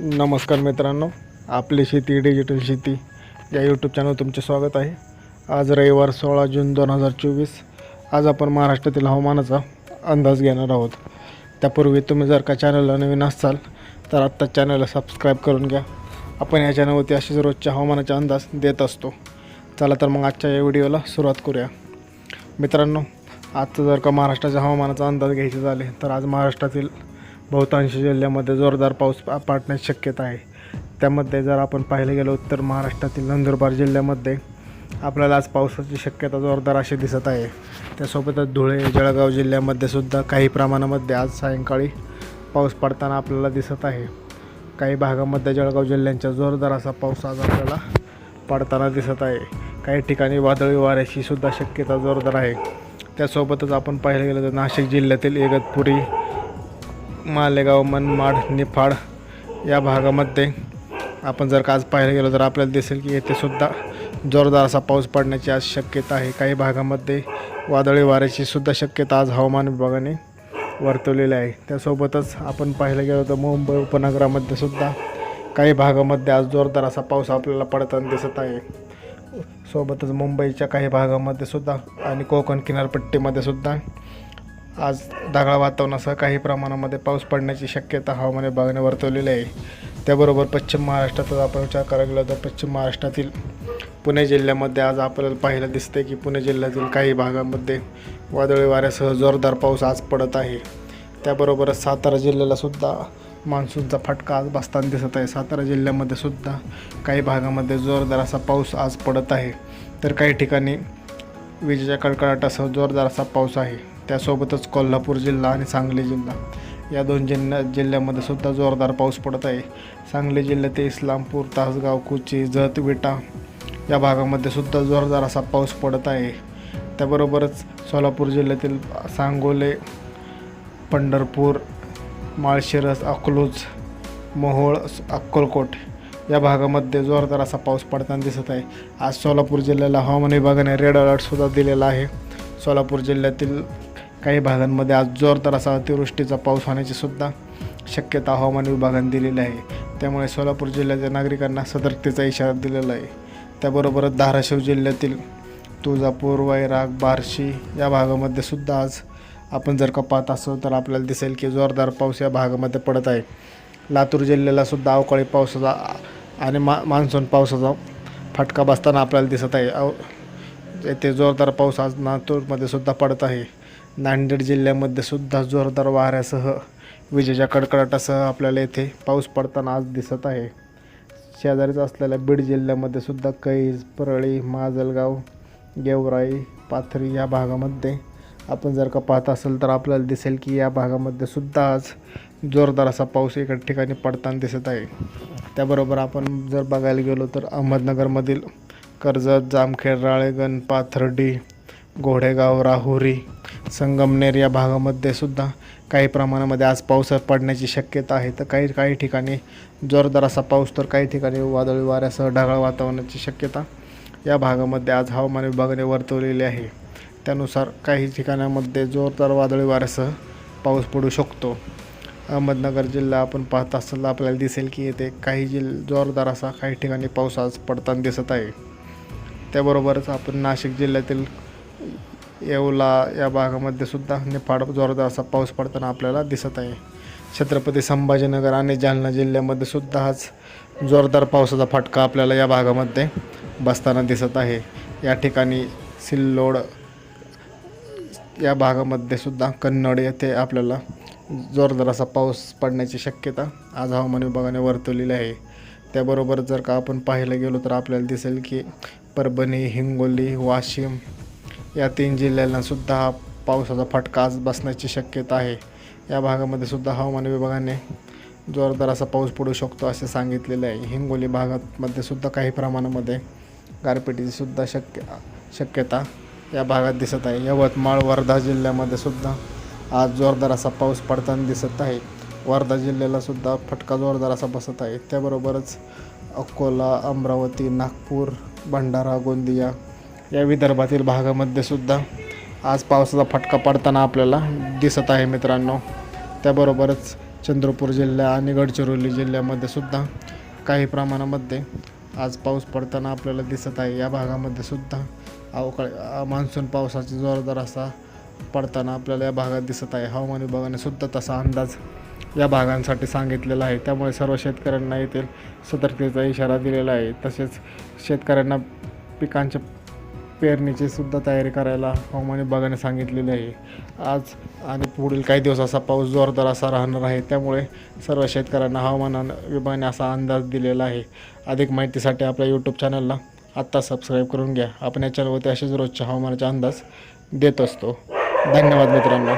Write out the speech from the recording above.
नमस्कार मित्रांनो आपली शेती डिजिटल शेती या यूट्यूब चॅनल तुमचे स्वागत आहे. आज रविवार सोळा जून दोन हजार चोवीस. आज आपण महाराष्ट्रातील हवामानाचा अंदाज घेणार आहोत. त्यापूर्वी तुम्ही जर का चॅनलला नवीन असाल तर आत्ता चॅनलला सबस्क्राईब करून घ्या. आपण या चॅनलवरती असेच रोजच्या हवामानाचा अंदाज देत असतो. चला तर मग आजच्या या व्हिडिओला सुरुवात करूया. मित्रांनो आजचं जर का महाराष्ट्राच्या हवामानाचा अंदाज घ्यायचे झाले तर आज महाराष्ट्रातील बहुतांश जिल्ह्यामध्ये जोरदार पाऊस पाडण्याची शक्यता आहे. त्यामध्ये जर आपण पाहिलं गेलो तर महाराष्ट्रातील नंदुरबार जिल्ह्यामध्ये आपल्याला आज पावसाची शक्यता जोरदार अशी दिसत आहे. त्यासोबतच धुळे जळगाव जिल्ह्यामध्ये सुद्धा काही प्रमाणामध्ये आज सायंकाळी पाऊस पडताना आपल्याला दिसत आहे. काही भागामध्ये जळगाव जिल्ह्यांच्या जोरदार असा पाऊस आज आपल्याला पडताना दिसत आहे. काही ठिकाणी वादळी वाऱ्याची सुद्धा शक्यता जोरदार आहे. त्यासोबतच आपण पाहिलं गेलं तर नाशिक जिल्ह्यातील इगतपुरी मालेगाव मनमाड निफाड या भागामध्ये आपण जर का आज पाहायला गेलो तर आपल्याला दिसेल की येथे सुद्धा जोरदार असा पाऊस पडण्याची आज शक्यता आहे. काही भागामध्ये वादळी वाऱ्याची सुद्धा शक्यता आज हवामान विभागाने वर्तवलेली आहे. त्यासोबतच आपण पाहायला गेलो तर मुंबई उपनगरामध्ये सुद्धा काही भागामध्ये आज जोरदार असा पाऊस आपल्याला पडताना दिसत आहे. सोबतच मुंबईच्या काही भागामध्ये सुद्धा आणि कोकण किनारपट्टीमध्ये सुद्धा आज ढगाळ वातावरणासह काही प्रमाणामध्ये पाऊस पडण्याची शक्यता हवामान विभागाने वर्तवलेली आहे. त्याबरोबर पश्चिम महाराष्ट्राचा आपण विचार करायला गेलो तर पश्चिम महाराष्ट्रातील पुणे जिल्ह्यामध्ये आज आपल्याला पाहायला दिसते की पुणे जिल्ह्यातील काही भागामध्ये वादळी वाऱ्यासह जोरदार पाऊस आज पडत आहे. त्याबरोबरच सातारा जिल्ह्याला सुद्धा मान्सूनचा फटका आज बसताना दिसत आहे. सातारा जिल्ह्यामध्ये सुद्धा काही भागामध्ये जोरदार असा पाऊस आज पडत आहे. तर काही ठिकाणी विजेच्या कडकडाटासह जोरदार असा पाऊस आहे. त्यासोबतच कोल्हापूर जिल्हा आणि सांगली जिल्हा. या दोन जिल्ह्या जिल्ह्यामध्ये सुद्धा जोरदार पाऊस पडत आहे. सांगली जिल्ह्यातील इस्लामपूर तासगाव कुची जत विटा या भागामध्ये सुद्धा जोरदार असा पाऊस पडत आहे. त्याबरोबरच सोलापूर जिल्ह्यातील सांगोले पंढरपूर माळशिरस अकलूज मोहोळ अक्कलकोट या भागामध्ये जोरदार असा पाऊस पडताना दिसत आहे. आज सोलापूर जिल्ह्याला हवामान विभागाने रेड अलर्टसुद्धा दिलेला आहे. सोलापूर जिल्ह्यातील काही भागांमध्ये आज जोरदार असा अतिवृष्टीचा पाऊस होण्याची सुद्धा शक्यता हवामान विभागाने दिलेली आहे. त्यामुळे सोलापूर जिल्ह्याच्या नागरिकांना सतर्कतेचा इशारा दिलेला आहे. त्याबरोबरच धाराशिव जिल्ह्यातील तुळजापूर वैराग बार्शी या भागामध्ये सुद्धा आज आपण जर का पाहत असो तर आपल्याला दिसेल की जोरदार पाऊस या भागामध्ये पडत आहे. लातूर जिल्ह्याला सुद्धा अवकाळी पावसाचा आणि मा मान्सून पावसाचा फटका बसताना आपल्याला दिसत आहे. अव येथे जोरदार पाऊस आज लातूरमध्ये सुद्धा पडत आहे. नांदेड जिल्ह्यामध्ये सुद्धा जोरदार वाऱ्यासह विजेच्या कडकडाटासह आपल्याला येथे पाऊस पडताना आज दिसत आहे. शेजारीच असलेल्या बीड जिल्ह्यामध्ये सुद्धा कैज परळी माजलगाव गेवराई पाथरी या भागामध्ये आपण जर का पाहत असेल तर आपल्याला दिसेल की या भागामध्ये सुद्धा आज जोरदार असा पाऊस एका ठिकाणी पडताना दिसत आहे. त्याबरोबर आपण जर बघायला गेलो तर अहमदनगरमधील कर्जत जामखेड राळेगण पाथर्डी घोडेगाव राहुरी संगमनेर या भागामध्ये सुद्धा काही प्रमाणामध्ये आज पाऊस पडण्याची शक्यता आहे. तर काही काही ठिकाणी जोरदार असा पाऊस तर काही ठिकाणी वादळी वाऱ्यासह ढगाळ वातावरणाची शक्यता या भागामध्ये आज हवामान विभागाने वर्तवलेली आहे. त्यानुसार काही ठिकाणामध्ये जोरदार वादळी वाऱ्यासह पाऊस पडू शकतो. अहमदनगर जिल्हा आपण पाहत असताना आपल्याला दिसेल की येथे काही जिल जोरदार असा काही ठिकाणी पाऊस आज पडताना दिसत आहे. त्याबरोबरच आपण नाशिक जिल्ह्यातील येवला या भागामध्ये सुद्धा निफाड जोरदार असा पाऊस पडताना आपल्याला दिसत आहे. छत्रपती संभाजीनगर आणि जालना जिल्ह्यामध्ये सुद्धा आज जोरदार पावसाचा फटका आपल्याला या भागामध्ये बसताना दिसत आहे. या ठिकाणी सिल्लोड या भागामध्ये सुद्धा कन्नड येथे आपल्याला जोरदार असा पाऊस पडण्याची शक्यता आज हवामान विभागाने वर्तवलेली आहे. त्याबरोबर जर का आपण पाहायला गेलो तर आपल्याला दिसेल की परभणी हिंगोली वाशिम या तीन जिल्ह्यांना सुद्धा पावसाचा फटका आज बसण्याची शक्यता आहे. या भागामध्ये सुद्धा हवामान विभागाने जोरदार असा पाऊस पडू शकतो असे सांगितलेले आहे. हिंगोली भागामध्ये सुद्धा काही प्रमाणामध्ये गारपिटीची सुद्धा शक्य शक्यता या भागात दिसत आहे. यवतमाळ वर्धा जिल्ह्यामध्ये सुद्धा आज जोरदार असा पाऊस पडताना दिसत आहे. वर्धा जिल्ह्याला सुद्धा फटका जोरदार असा बसत आहे. त्याबरोबरच अकोला अमरावती नागपूर भंडारा गोंदिया या विदर्भातील भागामध्ये सुद्धा आज पावसाचा फटका पडताना आपल्याला दिसत आहे मित्रांनो. त्याबरोबरच चंद्रपूर जिल्हा आणि गडचिरोली जिल्ह्यामध्ये सुद्धा काही प्रमाणामध्ये आज पाऊस पडताना आपल्याला दिसत आहे. या भागामध्ये सुद्धा अवकाळी मान्सून पावसाचा जोरदार असा पडताना आपल्याला या भागात दिसत आहे. हवामान विभागाने सुद्धा तसा अंदाज या भागांसाठी सांगितलेला आहे. त्यामुळे सर्व शेतकऱ्यांना येथील सतर्कतेचा इशारा दिलेला आहे. तसेच शेतकऱ्यांना पिकांच्या पेरणीची सुद्धा तयारी करायला हवामान विभागाने सांगितलेली आहे. आज आणि पुढील काही दिवस असा पाऊस जोरदार असा राहणार आहे. त्यामुळे सर्व शेतकऱ्यांना हवामान विभागाने असा अंदाज दिलेला आहे. अधिक माहितीसाठी आपल्या यूट्यूब चॅनलला आत्ता सबस्क्राईब करून घ्या. आपण या चॅनलवरती असेच रोजच्या हवामानाचा अंदाज देत असतो. धन्यवाद मित्रांनो.